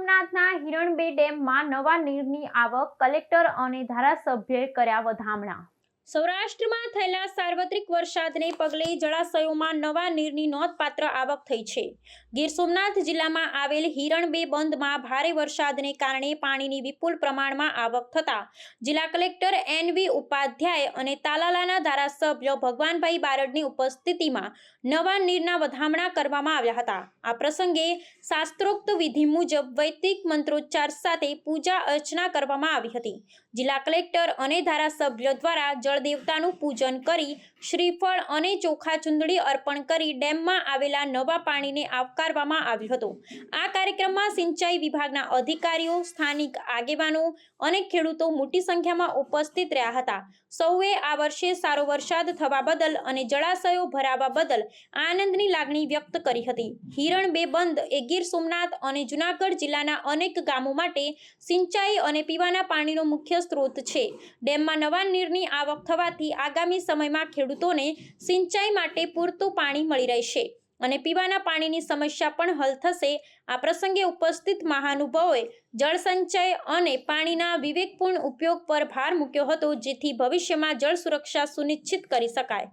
સોમનાથના હિરણબે ડેમમાં નવા નીરની આવક કલેક્ટર અને ધારાસભ્યએ કર્યા વધામણા. સૌરાષ્ટ્રમાં થયેલા સાર્વત્રિક વરસાદને પગલે જળાશયોમાં નવા નીરની નોંધપાત્ર આવક થઈ છે. ગીર સોમનાથ જિલ્લામાં આવેલ હિરણબે બંધમાં ભારે વરસાદને કારણે પાણીની વિપુલ પ્રમાણમાં આવક થતા જિલ્લા કલેક્ટર એન વી ઉપાધ્યાય અને તાલાલાના ધારાસભ્ય ભગવાનભાઈ બારડની ઉપસ્થિતિમાં નવા નીરના વધામણા કરવામાં આવ્યા હતા. આ પ્રસંગે શાસ્ત્રોક્ત વિધિ મુજબ વૈદિક મંત્રોચ્ચાર સાથે પૂજા અર્ચના કરવામાં આવી હતી. જિલ્લા કલેક્ટર અને ધારાસભ્ય દ્વારા જળદેવતાનું પૂજન કરી શ્રીફળ અને ચોખા ચૂંદડી અર્પણ કરી ડેમમાં આવેલા નવા પાણીને આવકારવામાં આવ્યું હતું. આ કાર્યક્રમમાં સિંચાઈ વિભાગના અધિકારીઓ, સ્થાનિક આગેવાનો અને ખેડૂતો મોટી સંખ્યામાં ઉપસ્થિત રહ્યા હતા. સૌએ આ વર્ષે સારો વરસાદ થવા બદલ અને જળાશયો ભરાવા બદલ આનંદની લાગણી વ્યક્ત કરી હતી. હિરણ બે બંધ એ ગીર સોમનાથ અને જુનાગઢ જિલ્લાના અનેક ગામો માટે સિંચાઈ અને પીવાના પાણીનો મુખ્ય સ્ત્રોત છે. ડેમમાં નવા નીરની આવક થવાથી આગામી સમયમાં ખેડૂતોને સિંચાઈ માટે પૂરતું પાણી મળી રહેશે અને પીવાના પાણીની સમસ્યા પણ હલ થશે. આ પ્રસંગે ઉપસ્થિત મહાનુભાવોએ જળસંચય અને પાણીના વિવેકપૂર્ણ ઉપયોગ પર ભાર મૂક્યો હતો, જેથી ભવિષ્યમાં જળ સુરક્ષા સુનિશ્ચિત કરી શકાય.